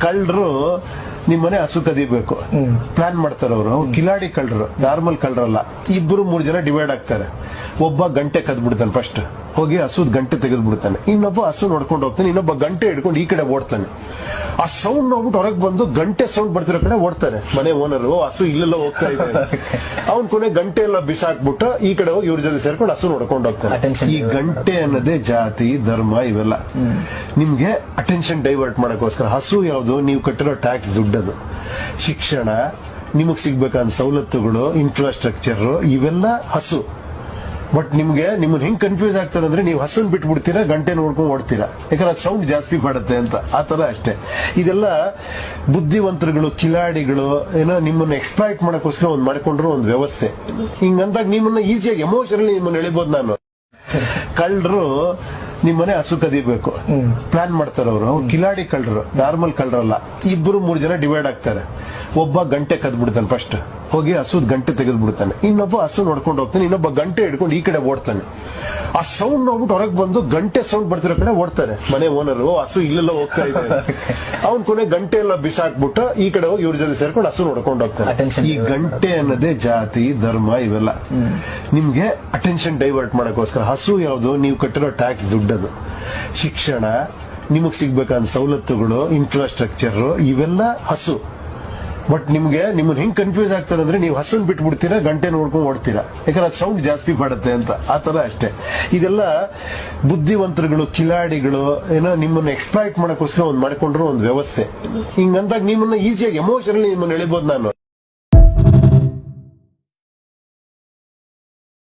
ಕಳ್ಳರು ನಿಮ್ಮನೆ ಹಸು ಕದಿಬೇಕು. ಪ್ಲಾನ್ ಮಾಡ್ತಾರೆ ಅವರು. ಕಿಲಾಡಿ ಕಳ್ಳರು. ನಾರ್ಮಲ್ ಕಳ್ಳರಲ್ಲ. ಇಬ್ರು ಮೂರು ಜನ ಡಿವೈಡ್ ಆಗ್ತಾರೆ. ಒಬ್ಬ ಗಂಟೆ ಕದ್ಬಿಡ್ತಾನೆ ಫಸ್ಟ್ ಹೋಗಿ ಹಸುದ್ ಗಂಟೆ ತೆಗೆದು ಬಿಡ್ತಾನೆ ಇನ್ನೊಬ್ಬ ಹಸು ನೋಡ್ಕೊಂಡು ಹೋಗ್ತಾನೆ ಇನ್ನೊಬ್ಬ ಗಂಟೆ ಹಿಡ್ಕೊಂಡು ಈ ಕಡೆ ಓಡ್ತಾನೆ. ಆ ಸೌಂಡ್ ನೋಡ್ಬಿಟ್ಟು ಹೊರಗೆ ಬಂದು ಗಂಟೆ ಸೌಂಡ್ ಬರ್ತಿರೋ ಕಡೆ ಓಡ್ತಾನೆ. ಮನೆ ಓನರ್ ಹಸು ಇಲ್ಲೆಲ್ಲ ಹೋಗ್ತಾ ಇದೆ. ಅವ್ನ್ ಕೊನೆ ಗಂಟೆ ಎಲ್ಲ ಬಿಸಾಕ್ಬಿಟ್ಟು ಈ ಕಡೆ ಹೋಗಿ ಇವ್ರ ಜೊತೆ ಸೇರ್ಕೊಂಡು ಹಸು ನೋಡ್ಕೊಂಡು ಹೋಗ್ತಾನೆ. ಈ ಗಂಟೆ ಅನ್ನೋದೇ ಜಾತಿ ಧರ್ಮ ಇವೆಲ್ಲ. ನಿಮ್ಗೆ ಅಟೆನ್ಷನ್ ಡೈವರ್ಟ್ ಮಾಡಕ್ಕೋಸ್ಕರ ಹಸು ಯಾವುದು ನೀವು ಕಟ್ಟಿರೋ ಟ್ಯಾಕ್ಸ್ ದುಡ್ಡದು. ಶಿಕ್ಷಣ ನಿಮಗ್ ಸಿಗ್ಬೇಕಾದ ಸವಲತ್ತುಗಳು ಇನ್ಫ್ರಾಸ್ಟ್ರಕ್ಚರ್ ಇವೆಲ್ಲ ಹಸು. ಬಟ್ ನಿಮ್ಗೆ ನಿಮ್ಮನ್ನ ಹೆಂಗ್ ಕನ್ಫ್ಯೂಸ್ ಆಗ್ತದೆ ಅಂದ್ರೆ ನೀವು ಹಸುನ್ ಬಿಟ್ಬಿಡ್ತೀರಾ ಗಂಟೆ ನೋಡ್ಕೊಂಡು ಓಡ್ತೀರಾ. ಯಾಕಂದ್ರೆ ಅದು ಸೌಂಡ್ ಜಾಸ್ತಿ ಮಾಡುತ್ತೆ ಅಂತ ಆ ತರ ಅಷ್ಟೇ. ಇದೆಲ್ಲ ಬುದ್ಧಿವಂತರುಗಳು ಕಿಲಾಡಿಗಳು ಏನೋ ನಿಮ್ಮನ್ನ ಎಕ್ಸ್ಪ್ಲಾಯ್ಟ್ ಮಾಡಕ್ಕೋಸ್ಕರ ಒಂದು ಮಾಡ್ಕೊಂಡ್ರು ಒಂದು ವ್ಯವಸ್ಥೆ. ಹಿಂಗಂದಾಗ ನಿಮ್ಮನ್ನ ಈಸಿಯಾಗಿ ಎಮೋಷನಲಿ ನಿಮ್ಮನ್ನ ಎಳಿಬಹುದು ನಾನು. ಕಳ್ಳರು ನಿಮ್ಮನೆ ಹಸು ಕದಿಬೇಕು ಪ್ಲಾನ್ ಮಾಡ್ತಾರೆ ಅವರು ಅವ್ರು ಕಿಲಾಡಿ ಕಳ್ಳರು ನಾರ್ಮಲ್ ಕಳ್ಳರಲ್ಲ. ಇಬ್ಬರು ಮೂರು ಜನ ಡಿವೈಡ್ ಆಗ್ತಾರೆ. ಒಬ್ಬ ಗಂಟೆ ಕದ್ಬಿಡ್ತಾನೆ ಫಸ್ಟ್ ಹೋಗಿ ಹಸುದ್ ಗಂಟೆ ತೆಗೆದ್ಬಿಡ್ತಾನೆ. ಇನ್ನೊಬ್ಬ ಹಸು ನೋಡ್ಕೊಂಡು ಹೋಗ್ತಾನೆ ಇನ್ನೊಬ್ಬ ಗಂಟೆ ಹಿಡ್ಕೊಂಡು ಈ ಕಡೆ ಓಡ್ತಾನೆ. ಆ ಸೌಂಡ್ ನೋಡ್ಬಿಟ್ಟು ಹೊರಗೆ ಬಂದು ಗಂಟೆ ಸೌಂಡ್ ಬರ್ತಿರೋ ಕಡೆ ಓಡ್ತಾನೆ. ಮನೆ ಓನರ್ ಹಸು ಇಲ್ಲೆಲ್ಲ ಹೋಗ್ತಾ ಇದೆ. ಅವ್ನ ಕೊನೆ ಗಂಟೆ ಎಲ್ಲ ಬಿಸಾಕ್ಬಿಟ್ಟು ಈ ಕಡೆ ಹೋಗಿ ಇವ್ರ ಜೊತೆ ಸೇರ್ಕೊಂಡು ಹಸು ನೋಡ್ಕೊಂಡು ಹೋಗ್ತಾನೆ. ಈ ಗಂಟೆ ಅನ್ನೋದೇ ಜಾತಿ ಧರ್ಮ ಇವೆಲ್ಲ. ನಿಮ್ಗೆ ಅಟೆನ್ಷನ್ ಡೈವರ್ಟ್ ಮಾಡಕ್ಕೋಸ್ಕರ ಹಸು ಯಾವುದು ನೀವು ಕಟ್ಟಿರೋ ಟ್ಯಾಕ್ಸ್ ದುಡ್ಡದು. ಶಿಕ್ಷಣ ನಿಮಗ್ ಸಿಗ್ಬೇಕಾದ ಸವಲತ್ತುಗಳು ಇನ್ಫ್ರಾಸ್ಟ್ರಕ್ಚರ್ ಇವೆಲ್ಲ ಹಸು. ಬಟ್ ನಿಮ್ಗೆ ನಿಮ್ಮನ್ನ ಹೆಂಗ್ ಕನ್ಫ್ಯೂಸ್ ಆಗ್ತದೆ ಅಂದ್ರೆ ನೀವು ಹಸನ್ ಬಿಟ್ಬಿಡ್ತೀರಾ, ಗಂಟೆ ನೋಡ್ಕೊಂಡು ಓಡ್ತೀರಾ. ಯಾಕಂದ್ರೆ ಅದು ಸೌಂಡ್ ಜಾಸ್ತಿ ಮಾಡುತ್ತೆ ಅಂತ, ಆ ತರ ಅಷ್ಟೇ. ಇದೆಲ್ಲ ಬುದ್ಧಿವಂತರುಗಳು, ಕಿಲಾಡಿಗಳು, ಏನೋ ನಿಮ್ಮನ್ನ ಎಕ್ಸ್ಪ್ಲಾಯ್ಟ್ ಮಾಡಕ್ಕೋಸ್ಕರ ಒಂದು ಮಾಡ್ಕೊಂಡ್ರು ಒಂದು ವ್ಯವಸ್ಥೆ. ಹಿಂಗಂದಾಗ ನಿಮ್ಮನ್ನ ಈಸಿಯಾಗಿ ಎಮೋಷನಲಿ ನಿಮ್ಮನ್ನ ಎಳಿಬೋದು ನಾನು.